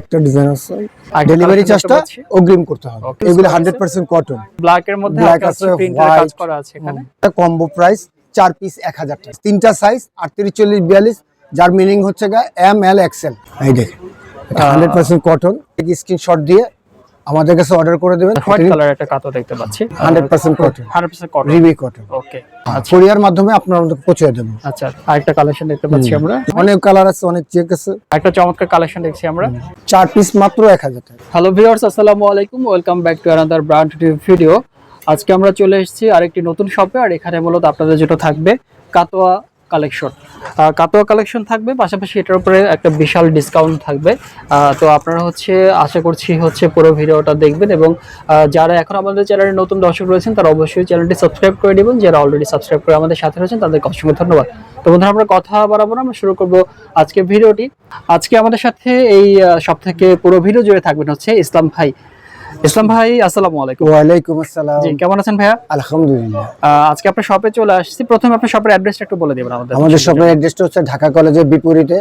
একটা ডিজাইন আছে। আর ডেলিভারি চার্জটা অগ্রিম করতে হবে। এগুলো Discount hundred percent cotton black এর মধ্যে ব্ল্যাক আছে, প্রিন্টের কাজ করা আছে এখানে? কম্বো প্রাইস চার পিস এক হাজার টাকা। তিনটা সাইজ আটত্রিশ চল্লিশ বিয়াল্লিশ। যার মিনিং হচ্ছে গা এম এল এক্সেল এই দেখেন হান্ড্রেড পার্সেন্ট কটন স্ক্রিনশট দিয়ে আমাদের কাছে অর্ডার করে দেবেন। হোয়াইট কালার একটা কাতো দেখতে পাচ্ছি। Hundred percent cotton 100% cotton rib cotton okay courier মাধ্যমে আপনার আমাদের পৌঁছে দেবো। আচ্ছা আরেকটা কালেকশন দেখতে পাচ্ছি আমরা। অনেক কালার আছে অনেক চেক আছে। একটা চমৎকার কালেকশন দেখছি আমরা। চার পিস মাত্র এক হাজার টাকা। হ্যালো ভিউয়ার্স আসসালামু আলাইকুম। Welcome back to another brand video আজকে আমরা চলে এসেছি আরেকটি নতুন শপে আর এখানে মূলত আপনাদের যেটা থাকবে কাতোয়া কালেকশন কাতোয়া কালেকশন থাকবে, পাশাপাশি এটার উপরে একটা বিশাল ডিসকাউন্ট থাকবে। তো আপনারা হচ্ছে, আশা করছি হচ্ছে পুরো ভিডিওটা দেখবেন এবং যারা এখন আমাদের চ্যানেলে নতুন দর্শক রয়েছেন, তারা অবশ্যই চ্যানেলটি সাবস্ক্রাইব করে দেবেন যারা অলরেডি সাবস্ক্রাইব করে আমাদের সাথে রয়েছেন, তাদেরকে অসংখ্য ধন্যবাদ। তো বন্ধুরা, আমরা কথা বাড়াবো না, আমরা শুরু করব আজকে ভিডিওটি। আজকে আমাদের সাথে এই সব থেকে পুরো ভিডিও জুড়ে থাকবেন হচ্ছে ইসলাম ভাই। ইসলাম ভাই আসসালামু আলাইকুম। ওয়ালাইকুম আসসালাম। জি কেমন আছেন ভাইয়া? আলহামদুলিল্লাহ। আজকে আপনার শপে চলে আসছি। প্রথমে আপনার শপের অ্যাড্রেসটা একটু বলে দিবেন আমাদের আমাদের শপের অ্যাড্রেসটা হচ্ছে ঢাকা কলেজের বিপরীতে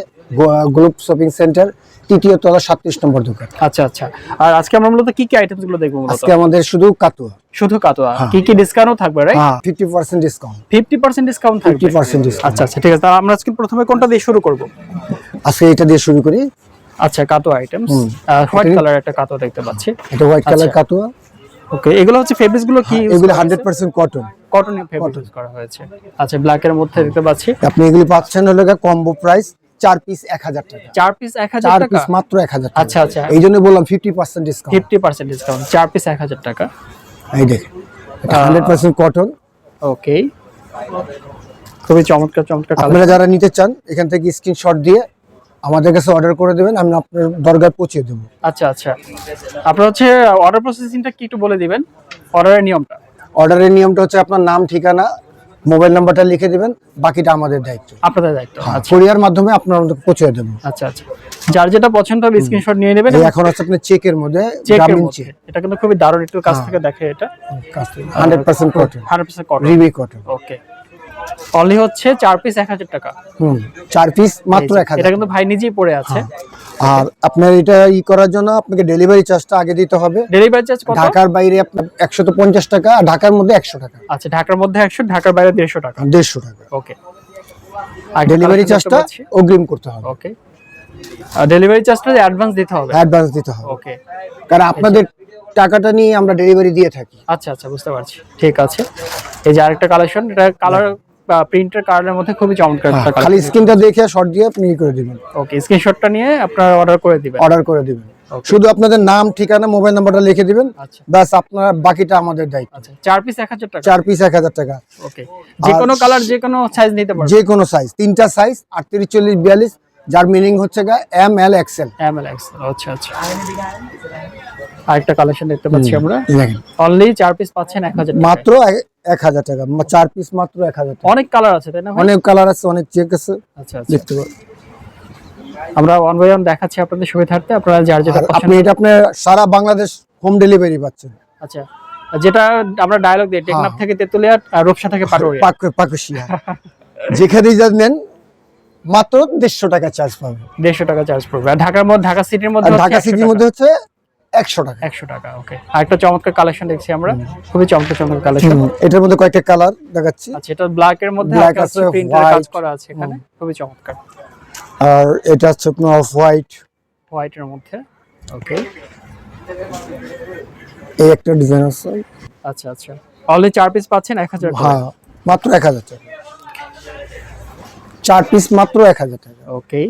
গ্লোব শপিং সেন্টার তৃতীয় তলা সাতত্রিশ নম্বর দোকান। আচ্ছা আচ্ছা। আর আজকে আমরা মূলত কি কি আইটেমসগুলো দেখব আজকে আমাদের শুধু কাতুয়া। শুধু কাতোয়া। হ্যাঁ। কি কি ডিসকাউন্ট থাকবে রাইট হ্যাঁ fifty percent discount fifty percent discount থাকবে। ফিফটি পার্সেন্ট ডিসকাউন্ট আচ্ছা আচ্ছা ঠিক আছে। তাহলে আমরা আজকে প্রথমে কোনটা দিয়ে শুরু করব? আজকে এটা দিয়ে শুরু করি। আচ্ছা কাতো আইটেমস। হোয়াইট কালার একটা কাতো দেখতে পাচ্ছি। এটা হোয়াইট কালার। কাতুয়া। ওকে এগুলো হচ্ছে ফেব্রিক্সগুলো কি এগুলো হান্ড্রেড পার্সেন্ট কটন কটনের ফেব্রিক্স করা হয়েছে। আচ্ছা ব্ল্যাক এর মধ্যে দেখতে পাচ্ছি। আপনি এগুলি পাচ্ছেন হলো কম্বো প্রাইস চার পিস এক হাজার টাকা। চার পিস এক হাজার চার পিস মাত্র এক হাজার আচ্ছা আচ্ছা। এই জন্য বললাম fifty percent discount fifty percent discount চার পিস এক হাজার টাকা। এই দেখেন হান্ড্রেড পার্সেন্ট কটন ওকে খুবই চমৎকার চমৎকার কালার আপনারা যারা নিতে চান এখান থেকে স্ক্রিনশট দিয়ে আমাদের কাছে অর্ডার করে দেবেন আমি আপনার দরগায় পৌঁছে দেবো। আচ্ছা আচ্ছা। আপনার হচ্ছে অর্ডার প্রসেসিংটা কি একটু বলে দিবেন? অর্ডারের নিয়মটা। অর্ডারের নিয়মটা হচ্ছে আপনার নাম ঠিকানা মোবাইল নাম্বারটা লিখে দিবেন বাকিটা আমাদের দায়িত্ব। আপনাদের দায়িত্ব আচ্ছা। কোরিয়ার মাধ্যমে আপনার পৌঁছে দেবো। আচ্ছা আচ্ছা। যার যেটা পছন্দ হবে স্ক্রিনশট নিয়ে নেবেন এখন হচ্ছে আপনার চেকের মধ্যে গ্রামীণ চেক এটা কিন্তু খুবই দারুণ একটু কাছ হ্যাঁ। থেকে দেখে এটা। Hundred percent cotton hundred percent cotton rib cotton okay only হচ্ছে চার পিস এক হাজার টাকা। হুম চার পিস মাত্র এক হাজার এটা কিন্তু ভাই নিজেই পড়ে আছে। আর আপনার এটা ই করার জন্য আপনাকে ডেলিভারি চার্জটা আগে দিতে হবে। ডেলিভারি চার্জ কত? ঢাকার বাইরে আপনার একশো তো পঞ্চাশ টাকা আর ঢাকার মধ্যে একশো টাকা। আচ্ছা ঢাকার মধ্যে একশো ঢাকার বাইরে দেড়শো টাকা। দেড়শো টাকা। ওকে। আর ডেলিভারি চার্জটা অগ্রিম করতে হবে। ওকে। আর ডেলিভারি চার্জটা অ্যাডভান্স দিতে হবে। অ্যাডভান্স দিতে হবে। ওকে। কারণ আপনাদের টাকাটা নিয়ে আমরা ডেলিভারি দিয়ে থাকি। আচ্ছা আচ্ছা বুঝতে পারছি। ঠিক আছে। এই যে আরেকটা কালেকশন এটা কালার প্রিন্টের কালারের মধ্যে খুবই চমৎকার হ্যাঁ, খালি স্ক্রিনটা দেখে শর্ট দিয়ে আপনি করে দিবেন। ওকে স্ক্রিনশটটা নিয়ে আপনারা অর্ডার করে দিবেন। অর্ডার করে দিবেন। শুধু আপনাদের নাম ঠিকানা মোবাইল নাম্বারটা লিখে দিবেন। আচ্ছা। ব্যাস আপনার বাকিটা আমাদের দায়িত্ব। আচ্ছা চার পিস এক হাজার টাকা? চার পিস এক হাজার টাকা। ওকে যে কোনো কালার যে কোনো সাইজ নিতে পারবেন? যে কোনো সাইজ তিনটা সাইজ আটত্রিশ চল্লিশ বিয়াল্লিশ। যার মিনিং হচ্ছে গা M L XL M L X আচ্ছা আচ্ছা। আরেকটা কালেকশন দেখতে পাচ্ছি আমরা। অনলি চার পিস পাচ্ছেন এক হাজার মাত্র এক- হাজার টাকা চার পিস মাত্র এক হাজার অনেক কালার আছে তাই না অনেক কালার আছে অনেক চেক আছে। আচ্ছা আচ্ছা। দেখতে পাবেন আমরা ওয়ান বাই ওয়ান দেখাচ্ছি আপনাদের সুবিধার্থে আপনারা যার যেটা আপনি এটা আপনার সারা বাংলাদেশ হোম ডেলিভারি পাচ্ছেন। আচ্ছা। যেটা আমরা ডায়লগ দিই টেকনাফ থেকে তেতুলিয়া আর রূপসা থেকে পাটোরিয়া। পাক পাকুশিয়া। যেখানেই যা নেন মাত্র দেড়শো টাকা চার্জ পাবে। দেড়শো টাকা চার্জ পড়বে। আর ঢাকার মধ্যে ঢাকা সিটির মধ্যে ঢাকা সিটির মধ্যে হচ্ছে একশো টাকা। একশো টাকা ওকে আর একটা চমৎকার কালেকশন দেখছি আমরা। খুবই চমৎকার চমৎকার কালেকশন এটার মধ্যে কয়েকটা কালার দেখাচ্ছি। আচ্ছা এটা ব্ল্যাক এর মধ্যে হালকা আছে, কাজ করা আছে এখানে। খুবই চমৎকার। আর এটা হচ্ছে আপনার অফ হোয়াইট হোয়াইট এর মধ্যে ওকে এই একটা ডিজাইন আছে। আচ্ছা আচ্ছা। অনলি চার পিস পাচ্ছেন এক হাজার হ্যাঁ মাত্র এক হাজার টাকা। চার পিস মাত্র এক হাজার টাকা। ওকে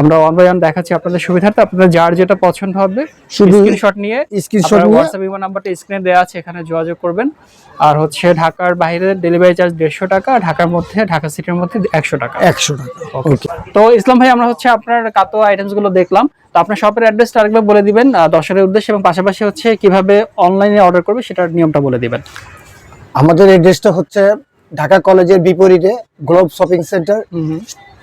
আমরা ওয়ান বাই ওয়ান দেখাচ্ছি আপনাদের সুবিধার্থে। আপনাদের যার যেটা পছন্দ হবে শুধু স্ক্রিনশট নিয়ে স্ক্রিনশট নিয়ে হোয়াটসঅ্যাপ ইমো নাম্বারটা স্ক্রিনে দেওয়া আছে এখানে যোগাযোগ করবেন। আর হচ্ছে ঢাকার বাইরে ডেলিভারি চার্জ দেড়শো টাকা আর ঢাকার মধ্যে ঢাকা সিটির মধ্যে একশো টাকা। একশো টাকা ওকে তো ইসলাম ভাই আমরা হচ্ছে আপনার কাতো আইটেমসগুলো দেখলাম। তো আপনার শপের অ্যাড্রেসটা আরেকবার বলে দিবেন দর্শকের উদ্দেশ্যে এবং পাশাপাশি হচ্ছে কীভাবে অনলাইনে অর্ডার করবে সেটার নিয়মটা বলে দিবেন। আমাদের এড্রেসটা হচ্ছে ঢাকা কলেজের বিপরীতে গ্লোব শপিং সেন্টার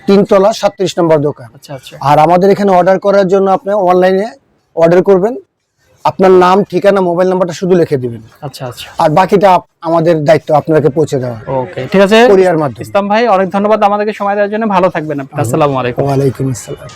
তিনতলা সাতত্রিশ নম্বর দোকান। আচ্ছা আচ্ছা। আর আমাদের এখানে অর্ডার করার জন্য আপনি অনলাইনে অর্ডার করবেন। আপনার নাম ঠিকানা মোবাইল নাম্বারটা শুধু লিখে দিবেন। আচ্ছা আচ্ছা। আর বাকিটা আমাদের দায়িত্ব আপনাকে পৌঁছে দেওয়া ওকে ঠিক আছে? কোরিয়ার মাধ্যমে। ইসলাম ভাই অনেক ধন্যবাদ আমাদেরকে সময় দেওয়ার জন্য। ভালো থাকবেন আপনি। আসসালামু আলাইকুম। ওয়া আলাইকুম আসসালাম।